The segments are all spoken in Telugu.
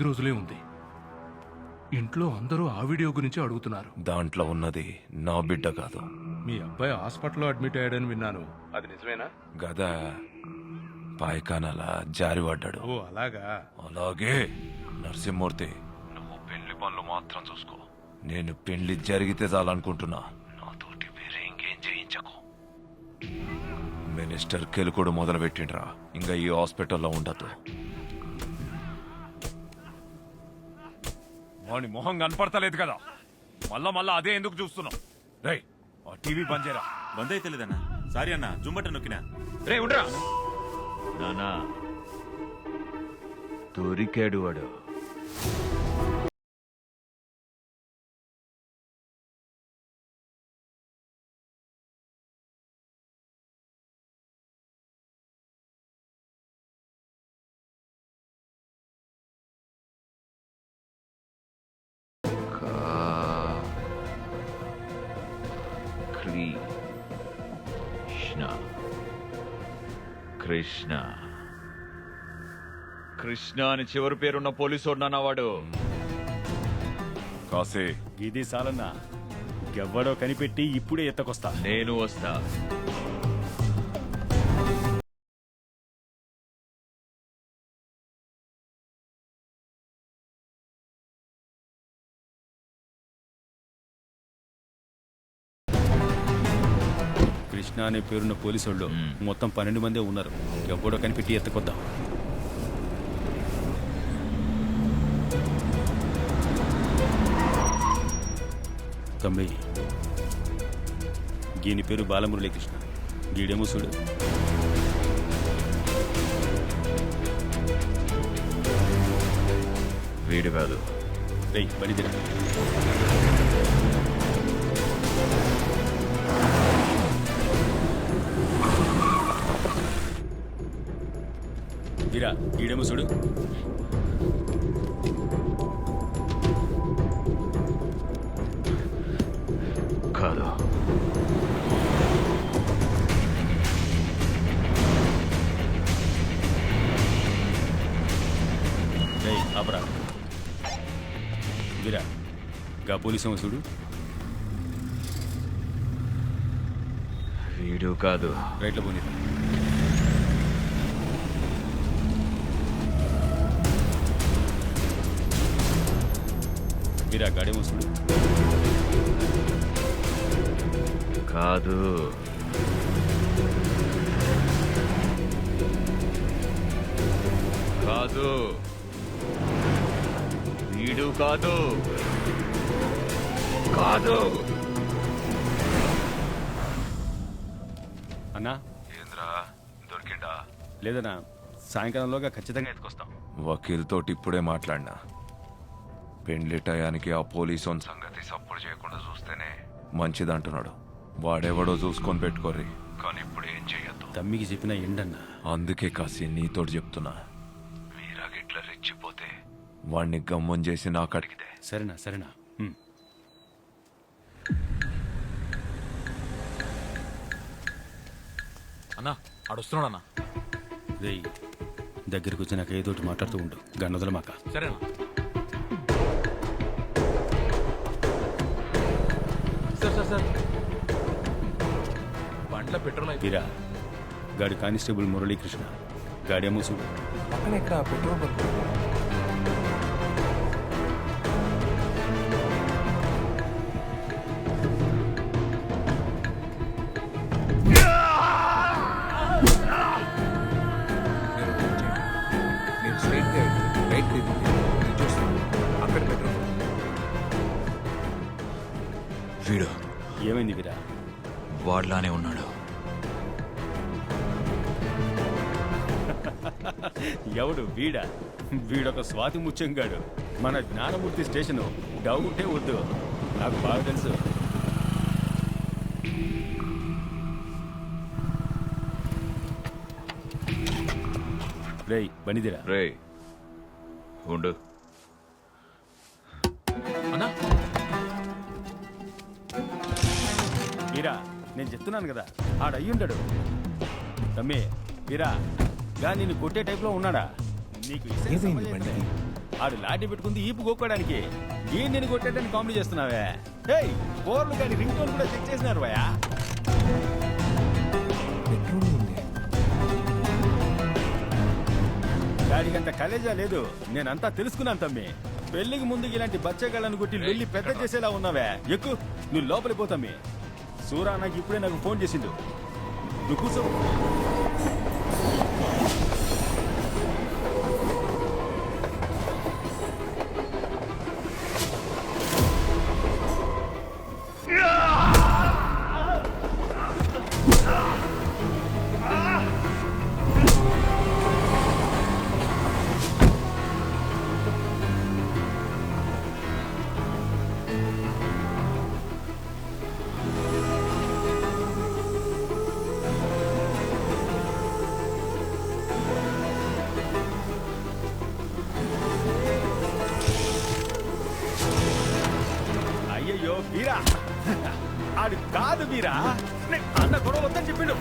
ఐదు రోజులే ఉంది. ఇంట్లో అందరూ ఆ వీడియో గురించి అడుగుతున్నారు. దాంట్లో ఉన్నది నా బిడ్డ కాదు. మీ అబ్బాయి హాస్పిటల్లో అడ్మిట్ అయ్యాడని విన్నాను. అది నిజమేనా? గదా పాయకానలా జారిపడ్డాడు ఓ అలాగా? అలాగే నరసింహమూర్తి. నువ్వు పెళ్ళి పనులు మాత్రం చూసుకో. నేను పెళ్ళి జరిగితే చాలనుకుంటున్నా. నాతోటి వేరే ఇంకేం చేయించకు. మినిస్టర్ కెలుకుడు మొదలు పెట్టిండ్రా ఇంకా ఈ హాస్పిటల్లో ఉండదు వాని మొహం కనపడతలేదు కదా. మళ్ళా మళ్ళా అదే ఎందుకు చూస్తున్నావు? రే ఆ టీవీ బంద్ చేయరా. బంద్ అయితే లేదన్నా సారీ అన్న జుంబట్ట నొక్కినా. రే ఉండరా. నానా. దొరికాడు వాడు. కృష్ణ. కృష్ణ. కృష్ణ అని చివరి పేరున్న పోలీసు వాడు కాసే. ఇది సాలన్నా ఎవ్వడో కనిపెట్టి ఇప్పుడే ఎత్తకొస్తా. నేను వస్తా. కృష్ణ అనే పేరున్న పోలీసోళ్ళు మొత్తం పన్నెండు మందే ఉన్నారు. ఎవ్వడో కనిపెట్టి ఎత్తకొద్దాం తమ్మి గీని పేరు బాలమురళీకృష్ణ గీడేమో చూడు. వీడు కాదు. రేయ్ బడిదిరా వీరా గీడేమో చూడు. కాదు. ఆపరా. వీరా గా పోలీసు చూడు. వీడు కాదు. రైట్లో పోనీ. వీరా గాడేమో చూడు కాదు. కాదు. వీడు కాదు. కాదు. అన్నా? ఏంద్రా? దొరికిండా? లేదన్నా సాయంకాలంలోగా ఖచ్చితంగా ఎత్తుకొస్తాం. వకీల్ తోటి ఇప్పుడే మాట్లాడినా. పెండ్లి టయానికి ఆ పోలీసు సంగతి సపోర్ట్ చేయకుండా చూస్తేనే మంచిదంటున్నాడు. వాడెవడో చూసుకొని పెట్టుకోర్రి. కానీ ఇప్పుడు ఏం చెయ్యొద్దు. తమ్మికి చెప్పిన ఎండన్నా. అందుకే కాసి నీతోటి చెప్తున్నా. మీరా గిట్ల రెచ్చిపోతే వాణ్ణి గమ్మం చేసి నాకు అడిగితే సరేనా సరేనా. ఉమ్. అన్నా ఆడొస్తున్నాడన్నా. రేయ్ దగ్గరికి వచ్చి నాకు ఏదో ఒకటి మాట్లాడుతూ ఉండు. గన్నదుల మాక సరేనా? Sir sir sir. బండ్ల పెట్రోల్ అయిపోయి వీరా గాడి కానిస్టేబుల్ మురళీకృష్ణ గాడేమో చూడు పక్కన ఎక్కడ పెట్రోల్ బంక్ ఏమైంది వీరా? వాడ్లానే ఉన్నాడు. ఎవడు? వీడా? వీడొక స్వాతి ముత్యంగాడు. మన జ్ఞానమూర్తి స్టేషను. డౌటే వద్దు. నాకు బాగా తెలుసు. రేయ్ బనిదిరా రే ఉండు. నేను చెప్తున్నాను కదా ఆడయ్యుండడు. తమ్మి వీరా గా నిన్ను కొట్టే టైప్లో ఉన్నాడా? నీకు ఏమైంది? ఆడు లాఠీ పెట్టుకుంది ఈపు గోక్కోడానికి. ఈ నేను కొట్టేటని కామెడీ చేస్తున్నావే. హేయ్ ఫోన్లు కానీ రింగ్ టోన్ కూడా చెక్ చేసినారు భయ బెడ్రూమ్ ఉంది దానికి అంత కలేజా లేదు. నేనంతా తెలుసుకున్నాను తమ్మి. పెళ్ళికి ముందు ఇలాంటి బచ్చగాళ్ళను కొట్టి వెళ్ళి పెద్ద చేసేలా ఉన్నావే. ఎక్కు నువ్వు లోపలికి పోతమ్మి సూరా నాకు ఇప్పుడే నాకు ఫోన్ చేసిండు. నువ్వు కూర్చో. వీరా ఆడు కాదు వీరా అన్న గొడవ వద్దని చెప్పిండు.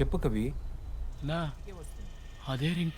చెప్పు కవి. నా అదే రింగ్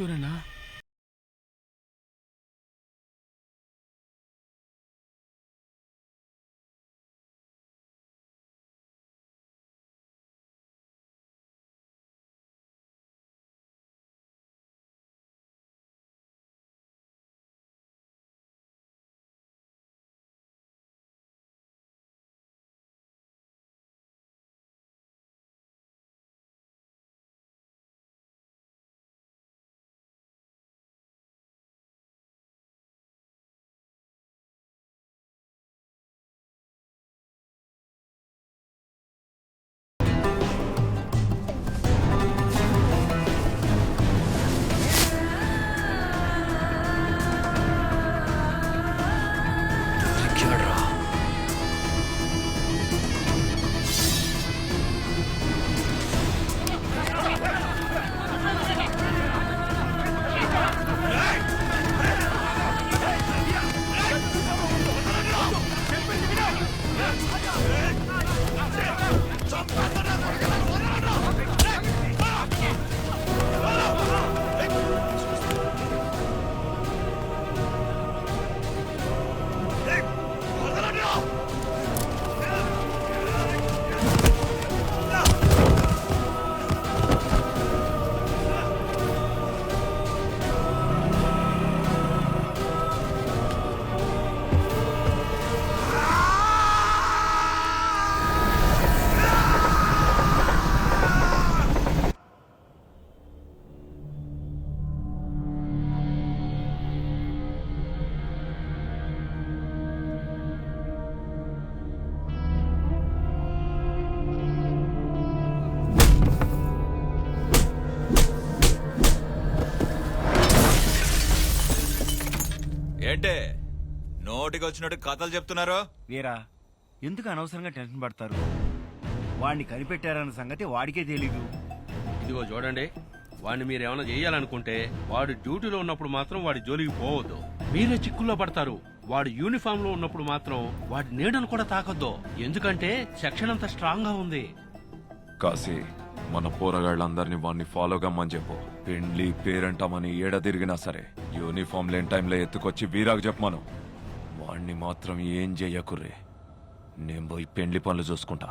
నోటికి వచ్చినట్టు కథలు చెప్తున్నారు? వీరా ఎందుకు అనవసరంగా టెన్షన్ పడతారు? వాడిని కనిపెట్టారన్న సంగతి వాడికే తెలీదు. ఇదిగో చూడండి వాడిని మీరు ఏమైనా చేయాలనుకుంటే వాడు డ్యూటీలో ఉన్నప్పుడు మాత్రం వాడి జోలికి పోవద్దు. మీరే చిక్కుల్లో పడతారు. వాడు యూనిఫామ్లో ఉన్నప్పుడు మాత్రం వాడి నీడను కూడా తాకొద్దు. ఎందుకంటే సెక్షన్ అంత స్ట్రాంగ్గా ఉంది. కాసి మన పోరగాళ్ళందరినీ వాడిని ఫాలో కమ్మని చెప్పు. పెండ్లి పేరంటామని ఏడ తిరిగినా సరే యూనిఫామ్ లేని టైంలో ఎత్తుకొచ్చి వీరాకు చెప్పమను. వాణ్ణి మాత్రం ఏం చెయ్యకుర్రే నేను పోయి పెండ్లి పనులు చూసుకుంటా.